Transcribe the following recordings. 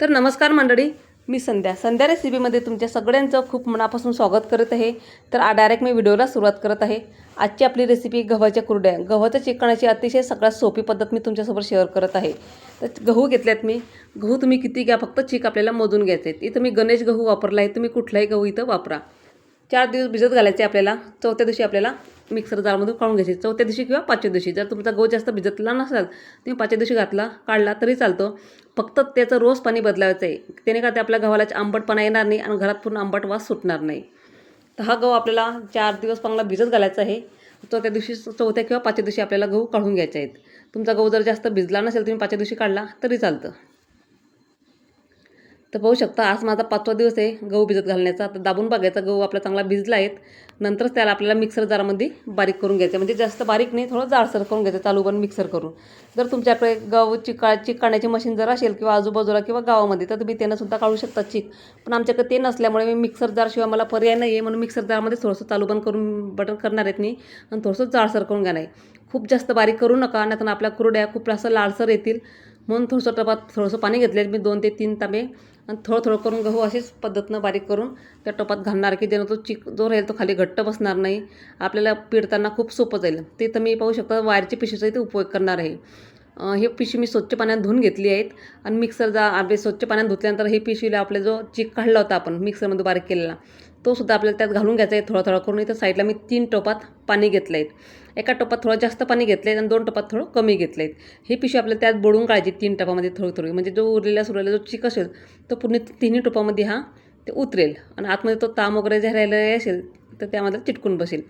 तर नमस्कार मंडळी मी संध्या. संध्या रेसिपीमध्ये तुमच्या सगळ्यांचं खूप मनापासून स्वागत करत आहे. तर आ डायरेक्ट मी व्हिडिओला सुरुवात करत आहे. आजची आपली रेसिपी गव्हाच्या कुरड्या. गव्हाच्या चिकणाची अतिशय सगळ्यात सोपी पद्धत मी तुमच्यासोबत शेअर करत आहे. तर गहू घेतल्यात मी. गहू तुम्ही किती घ्या फक्त चीक आपल्याला मोजून घ्यायचे आहेत इथं मी गणेश गहू वापरला आहे. तुम्ही कुठलाही गहू इथं वापरा. चार दिवस भिजत घालायचे आपल्याला. चौथ्या दिवशी आपल्याला मिक्सर जाळमधून काढून घ्यायचे. चौथ्या दिवशी किंवा पाचव्या दिवशी. जर तुमचा गहू जास्त भिजतला नसाल तुम्ही पाचव्या दिवशी घातला काढला तरी चालतो. फक्त त्याचं रोज पाणी बदलायचं आहे. त्याने का ते आपल्या गव्हाला आंबटपणा येणार नाही आणि घरात पूर्ण आंबट वास सुटणार नाही. तर हा गहू आपल्याला चार दिवस चांगला भिजत घालायचा आहे. चौथ्या दिवशी चौथ्या किंवा पाचव्या दिवशी आपल्याला गहू काढून घ्यायचे आहेत. तुमचा गहू जर जास्त भिजला नसेल तुम्ही पाचव्या दिवशी काढला तरी चालतं. तर पाहू शकता आज माझा पाचवा दिवस आहे गहू भिजत घालण्याचा. तर दाबून बघायचा गहू आपला चांगला भिजला आहेत. नंतरच त्याला आपल्याला मिक्सर जारामध्ये बारीक करून घ्यायचं म्हणजे जास्त बारीक नाही थोडं जाडसर करून घ्यायचं चालू पण मिक्सर करून. जर तुमच्याकडे गहू चिका चिक काढण्याची मशीन जर असेल किंवा आजूबाजूला किंवा गावामध्ये तर तुम्ही त्यांनासुद्धा काढू शकता चिक पण आमच्याकडे ते नसल्यामुळे मी मिक्सर जारशिवाय मला पर्याय नाही आहे. म्हणून मिक्सर जारमध्ये थोडंसं चालू पण करून बटन करणार आहेत मी. आणि थोडंसं जाडसर करून घ्या आहे. खूप जास्त बारीक करू नका नाही तर आपल्या कुरड्या खूप असं लालसर येतील. म्हणून थोडंसं टपात थोडंसं पाणी घेतले मी दोन ते तीन तांबे आणि थोडं थोडं करून गहू असेच पद्धतीनं बारीक करून त्या टोपात घालणार की जेणं तो चिक जो राहील तो खाली घट्ट बसणार नाही. आपल्याला पिळताना खूप सोपं जाईल. ते तर मी पाहू शकता वायरची पिशवीचा इथे उपयोग करणार आहे. हे पिशवी मी स्वच्छ पाण्यात धुवून घेतली आहेत आणि मिक्सर जा आपले स्वच्छ पाण्यात धुतल्यानंतर हे पिशवीला आपला जो चिक काढला होता आपण मिक्सरमध्ये बारीक केलेला तो सुद्धा आपल्याला त्यात घालून घ्यायचा आहे थोडा थोडा करून. इथं साईडला मी तीन टोपात पाणी घेतलं आहेत एका टोपात थोडं जास्त पाणी घेतलं आहे आणि दोन टोपात थोडं कमी घेतलं आहे ही पिशवी आपल्याला त्यात बुडून काढायची तीन टोपामध्ये थोडी थोडी. म्हणजे जो उरलेला सुरलेला जो चिक असेल तो पूर्ण तिन्ही टोपामध्ये हा ते उतरेल. आणि आतमध्ये तो ताम वगैरे जे राहिलेला असेल तर त्यामध्ये चिटकून बसेल.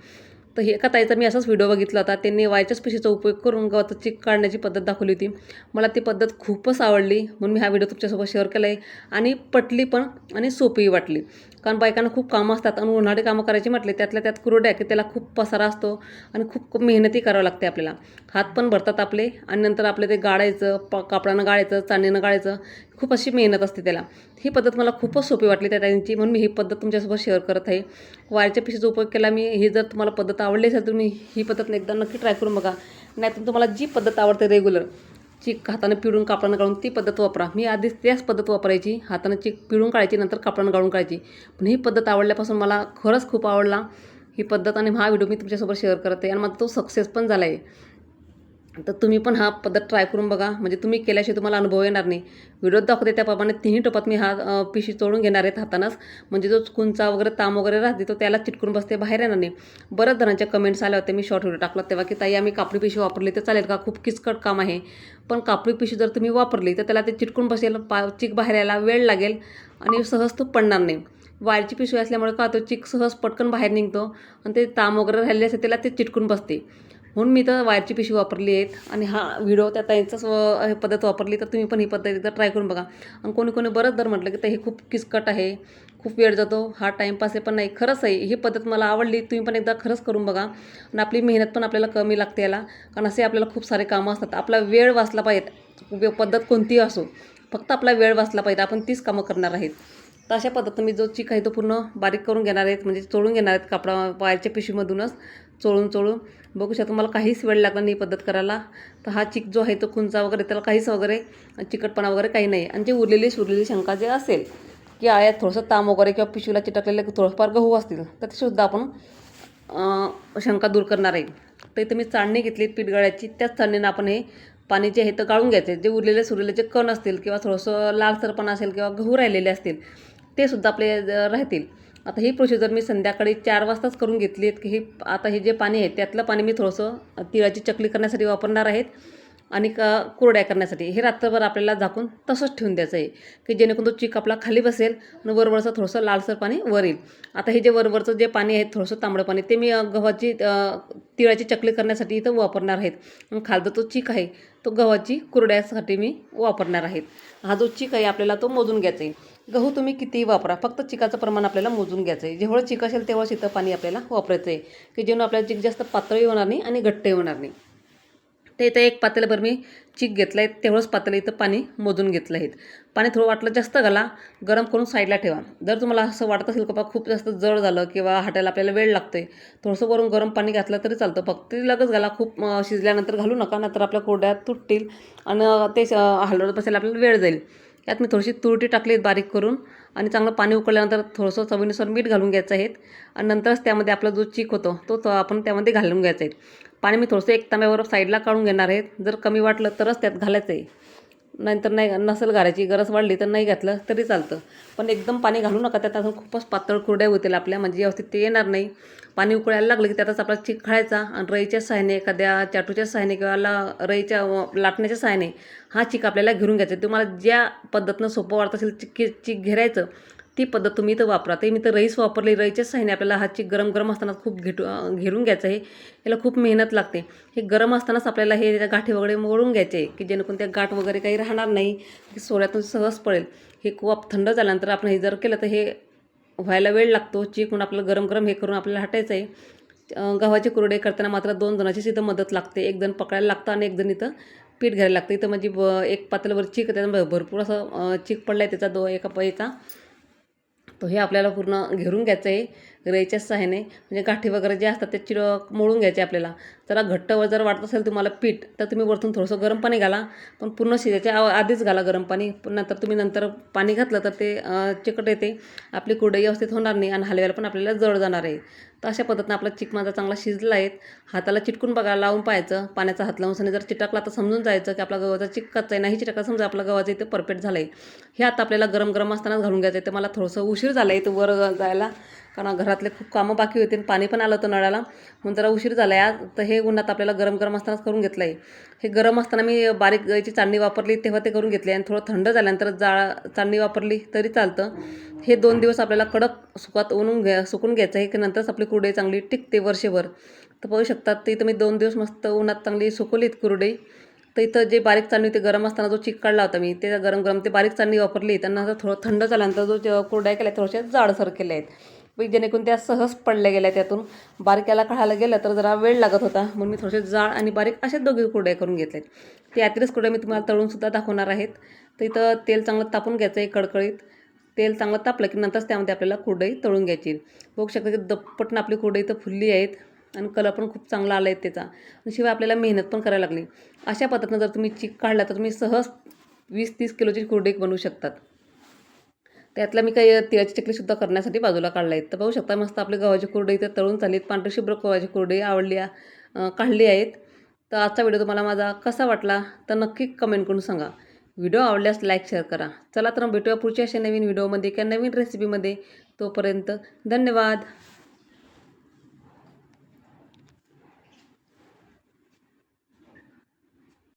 तर हे एका ताईचा मी असाच व्हिडिओ बघितला होता. त्यांनी वायच्याच पिशीचा उपयोग करून गव्हाचं चिक काढण्याची पद्धत दाखवली होती. मला ती पद्धत खूपच आवडली. म्हणून मी हा व्हिडिओ तुमच्यासोबत शेअर केला आहे आणि पटली पण आणि सोपीही वाटली. कारण बायकांना खूप कामं असतात आणि उन्हाळी कामं करायची म्हटले त्यातल्या त्यात कुरड्या की त्याला खूप पसारा असतो आणि खूप मेहनतही मेहनती करावं लागते आपल्याला. हात पण भरतात आपले आणि नंतर आपले ते गाळायचं प कापडानं गाळायचं चांदीनं गाळायचं खूप अशी मेहनत असते त्याला. ही पद्धत मला खूपच सोपी वाटली त्या त्यांची म्हणून मी ही पद्धत तुमच्यासोबत शेअर करत आहे. वायरच्या पिशीचा उपयोग केला मी. ही जर तुम्हाला पद्धत आवडली असेल तर तुम्ही ही पद्धत एकदा नक्की ट्राय करून बघा. नाहीतर तुम्हाला जी पद्धत आवडते रेग्युलर चीक हातानं पिळून कापडानं काढून ती पद्धत वापरा. मी आधीच त्याच पद्धत वापरायची. हातानं चीक पिळून काढायची नंतर कापडानं काढून काढायची. पण ही पद्धत आवडल्यापासून मला खरंच खूप आवडला. ही पद्धत आणि हा व्हिडिओ मी तुमच्यासोबत शेअर करत आहे आणि माझा तो सक्सेस पण झाला आहे तर तुम्ही पण हा पद्धत ट्राय करून बघा. म्हणजे तुम्ही केल्याशिवाय तुम्हाला अनुभव येणार नाही. व्हिडिओत दाखवते त्याप्रमाणे तिन्ही टोपात मी हा पिशी तोडून घेणार आहेत हातानंच. म्हणजे जो कुंचा वगैरे ताम वगैरे राहते तो त्याला चिटकून बसते बाहेर येणार नाही. बऱ्याच जणांच्या कमेंट्स आल्या होत्या मी शॉर्ट व्हिडिओ टाकला तेव्हा की ताई आम्ही कापडी पिशवी वापरली तर चालेल का? खूप किचकट काम आहे. पण कापडी पिशवी जर तुम्ही वापरली तर त्याला ते चिटकून बसेल पा चिक बाहेर यायला वेळ लागेल आणि सहज तो पडणार नाही. वायरची पिशवी असल्यामुळे का तो चिक सहज पटकन बाहेर निघतो आणि ते ताम वगैरे राहिलेले असते त्याला ते चिटकून बसते. म्हणून मी तर वायरची पिशवी वापरली आहेत आणि हा व्हिडिओ त्या ताईंचाच हे पद्धत वापरली तर तुम्ही पण ही पद्धत एकदा ट्राय करून बघा. आणि कोणी कोणी बरंच दर म्हटलं की ते हे खूप किचकट आहे खूप वेळ जातो हा टाईमपास आहे. पण नाही खरंच आहे ही पद्धत मला आवडली तुम्ही पण एकदा खरंच करून बघा. आणि आपली मेहनत पण आपल्याला कमी लागते याला कारण असे आपल्याला खूप सारे कामं असतात. आपला वेळ वाचला पाहिजे पद्धत कोणतीही असो फक्त आपला वेळ वाचला पाहिजे आपण तीच कामं करणार आहेत. तर अशा पद्धतीने मी जो चिक आहे तो पूर्ण बारीक करून घेणार आहेत म्हणजे चोळून घेणार आहेत कापडा वायरच्या पिशवीमधूनच चोळून चोळून. बघू शकता मला काहीच वेळ लागला नाही पद्धत करायला. तर हा चिक जो आहे तो खुंचा वगैरे त्याला काहीच वगैरे चिकटपणा वगैरे काही नाही. आणि जे उरलेली सुरलेली शंका जे असेल की आयात थोडंसं ताम वगैरे किंवा पिशवीला चिटकलेले थोडंफार गहू असतील तर ते सुद्धा आपण शंका दूर करणार आहे. तर इथे मी चाळणी घेतली पीठ गळ्याची त्याच चाळणीनं आपण हे पाणी जे आहे तर गाळून घ्यायचे. जे उरलेले सुरलेले जे कण असतील किंवा थोडंसं लालसरपणा असेल किंवा गहू राहिलेले असतील ते सुद्धा आपले राहतील. आता ही प्रोसिजर मी संध्याकाळी चार वाजताच करून घेतली आहेत की हे आता हे जे पाणी आहे त्यातलं पाणी मी थोडंसं तिळाची चकली करण्यासाठी वापरणार आहेत. आणि क कुरड्या करण्यासाठी. हे रात्रभर आपल्याला झाकून तसंच ठेवून द्यायचं आहे की जेणेकरून तो चिक आपला खाली बसेल आणि वरवरचं थोडंसं लालसर पाणी वर येईल. आता हे जे वरवरचं जे पाणी आहे थोडंसं तांबडं पाणी ते मी गव्हाची तिळाची चकली करण्यासाठी इथं वापरणार आहेत. खालचा तो चिक आहे तो गव्हाची कुरड्यासाठी मी वापरणार आहेत. हा जो चिक आहे आपल्याला तो मोजून घ्यायचा आहे. गहू तुम्ही कितीही वापरा फक्त चिकाचं प्रमाण आपल्याला मोजून घ्यायचं आहे. जेवढं चिक असेल तेवढं इथं पाणी आपल्याला वापरायचं आहे की जेणून आपल्याला चिक जास्त पातळी होणार नाही आणि घट्टही होणार नाही. ते इथं एक पातेल्याभर मी चिक घेतलं आहे तेवढंच पातेलं इथं पाणी मोजून घेतलं आहेत पाणी थोडं वाटलं जास्त घाला गरम करून साईडला ठेवा. जर तुम्हाला असं वाटत असेल की बा खूप जास्त जड झालं किंवा हाटायला आपल्याला वेळ लागतोय थोडंसं वरून गरम पाणी घातलं तरी चालतं. फक्त लगेच घाला खूप शिजल्यानंतर घालू नका नंतर आपल्या कोरड्या तुटतील आणि ते हलवत बसायला आपल्याला वेळ जाईल. यात मी थोडीशी तुरटी टाकली बारीक करून आणि चांगलं पाणी उकळल्यानंतर थोडंसं चवीनुसार मीठ घालून घ्यायचं आहे आणि नंतरच त्यामध्ये आपला जो चीक होतो तो तो आपण त्यामध्ये घालून घ्यायचा आहे. पाणी मी थोडंसं एक तांब्यावर साईडला काढून घेणार आहे जर कमी वाटलं तरच त्यात घालायचं आहे. नंतर नाही नसेल घालायची गरज वाढली तर नाही घातलं तरी चालतं. पण एकदम पाणी घालू नका त्यात अजून खूपच पातळ कुरड्या होतील आपल्या म्हणजे व्यवस्थित ते येणार नाही. पाणी उकळायला लागलं की त्यातच आपला चिक खायचा आणि रईच्या सहाय्याने एखाद्या चाटूच्या सहाय्याने किंवा ला रईच्या लाटण्याच्या सहाय्याने हा चिक आपल्याला घेऊन घ्यायचा. तुम्हाला ज्या पद्धतीनं सोपं वाटत असेल चिक चिक घेरायचं ती पद्धत तुम्ही इथं वापरा. ते मी तर रईस वापरली. रईच्याच सहाय्याने आपल्याला हा चिक गरम गरम असताना खूप घेटू घेरून घ्यायचं आहे. याला खूप मेहनत लागते. हे गरम असतानाच आपल्याला हे त्याच्या गाठी वगैरे मोडून घ्यायचे आहे की जेणेकरून त्या गाठ वगैरे काही राहणार नाही. की सोड्यातून सहज पडेल. हे खूप थंड झाल्यानंतर आपण हे जर केलं तर हे व्हायला वेळ लागतो. चिकून म्हणून आपल्याला गरम गरम हे करून आपल्याला हटायचं आहे. गव्हाचे कुरडे करताना मात्र दोन जणांचीच इथं मदत लागते. एक जण पकडायला लागतं आणि एक जण इथं पीठ घ्यायला लागतं. इथं म्हणजे ब एक पातळीवर चीक त्याचा भरपूर असं चीक पडला आहे त्याचा दो एका पैचा तो हे आपल्याला पूर्ण घेरून घ्यायचं आहे. रेच्या सहाय्याने म्हणजे गाठी वगैरे जे असतात ते चिर मोडून घ्यायचे आपल्याला. जरा घट्ट व जर वाटत असेल तुम्हाला पीठ तर तुम्ही वरतून थोडंसं गरम पाणी घाला. पण पूर्ण शिजायच्या आधीच घाला गरम पाणी. पण नंतर तुम्ही नंतर पाणी घातलं तर ते चिकट येते. आपली कुरडई व्यवस्थित होणार नाही आणि हलव्याला पण आपल्याला जड जाणार आहे. तर अशा पद्धतीनं आपला चिक माझा चांगला शिजला आहे. हाताला चिटकून बघा लावून पाहायचं. पाण्याचा हात लावून सनी जर चिटकला तर समजून जायचं की आपला गव्हाचा चिक कच्चा आहे. नाही चिटकला समजा आपला गव्हाचं इथे परफेक्ट झालं आहे हे आता आपल्याला गरम गरम असतानाच घालून घ्यायचं आहे. तर मला थोडंसं उशीर उशीर झाला आहे इथं वर जायला. कारण घरातले खूप कामं बाकी होते आणि पाणी पण आलं होतं नळाला. म्हणून जरा उशीर झाला आहे तर हे उन्हात आपल्याला गरम गरम असतानाच करून घेतलं आहे हे गरम असताना मी बारीक याची चाळणी वापरली तेव्हा ते करून घेतले आणि थोडं थंड झाल्यानंतर जाळ चाळणी वापरली तरी चालतं. हे दोन दिवस आपल्याला कडक सुकात ऊनून घ्या सुकून घ्यायचं आहे की नंतरच आपली कुरडई चांगली टिकते वर्षभर. तर पाहू शकतात ते तुम्ही मी दोन दिवस मस्त उन्हात चांगली सुकवलीत कुरडई. तर इथं जे बारीक चाळणी ते गरम असताना जो चिक काढला होता मी ते गरम गरम ते बारीक चाळणी वापरली. त्यांना आता थोडं थंड झाल्यानंतर जो ज- कुरड्या केल्या थोड्याशा जाडसर केल्या आहेत. मग जेणेकरून त्या सहज पडल्या गेल्या त्यातून. बारक्याला काढायला गेलं तर जरा वेळ लागत होता. म्हणून मी थोडेसे जाड आणि बारीक असे दोघे कुरड्या करून घेतल्यात ते यात्रेच कुरड्या मी तुम्हाला तळूनसुद्धा दाखवणार आहेत. तर इथं तेल चांगलं तापून घ्यायचं आहे कडकडीत. तेल चांगलं तापलं की नंतरच त्यामध्ये आपल्याला कुरडई तळून घ्यायची. बघू शकता की दप्पटनं आपली कुरडई इथं फुलली आहेत. आणि कलर पण खूप चांगला आला आहे त्याचा. आणि शिवाय आपल्याला मेहनत पण करायला लागली. अशा पद्धतीनं जर तुम्ही चिक काढला तर तुम्ही सहज वीस तीस किलोची कुरडई बनवू शकतात. त्यातला मी काही तिळाची चकलीसुद्धा करण्यासाठी बाजूला काढला आहेत. तर पाहू शकता मस्त आपले गव्हाचे कुरडई इथं तळून चालीत पांढरी शुभ्र गव्हाची कुरडई आवडली काढले काढली आहेत. तर आजचा व्हिडिओ तुम्हाला माझा कसा वाटला तर नक्की कमेंट करून सांगा. व्हिडिओ आवडल्यास लाईक शेअर करा. चला तर मग भेटूया पुढच्या अशा नवीन व्हिडिओमध्ये किंवा नवीन रेसिपीमध्ये तोपर्यंत धन्यवाद.